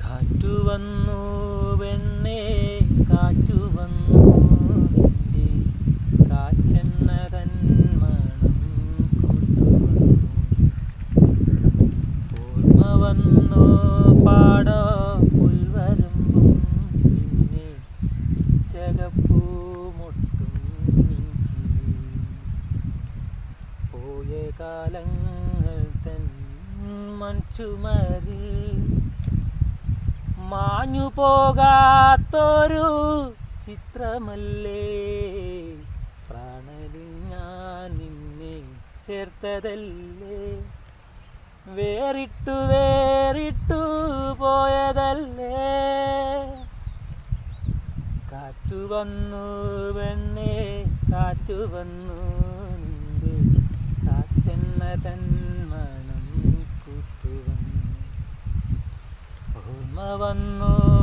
കാറ്റു വന്നു വെണ്ണേ കാറ്റുവന്നു നിന്റെ. കാച്ചെണ്ണ തൻ മണം കൂട്ടുവന്നു ഓർമ്മ വന്നു പാടോ പുൽവരമ്പും പിന്നെ ചകപ്പൂ മുട്ടും പോയ കാലങ്ങൾ തൻ മൺചുമരിൽ മാഞ്ഞു പോകാത്തൊരു ചിത്രമല്ലേ? പ്രാണനിൽ ഞാൻ നിന്നെ ചേർത്തതല്ലേ? വേറിട്ടു വേറിട്ടു പോയതല്ലേ? കാറ്റു വന്നു വെണ്ണേ കാറ്റു വന്നു നിന്റെ കാച്ചെണ്ണ തൻ മണം കൂട്ടുവന്നു ഓർമ്മ വന്നു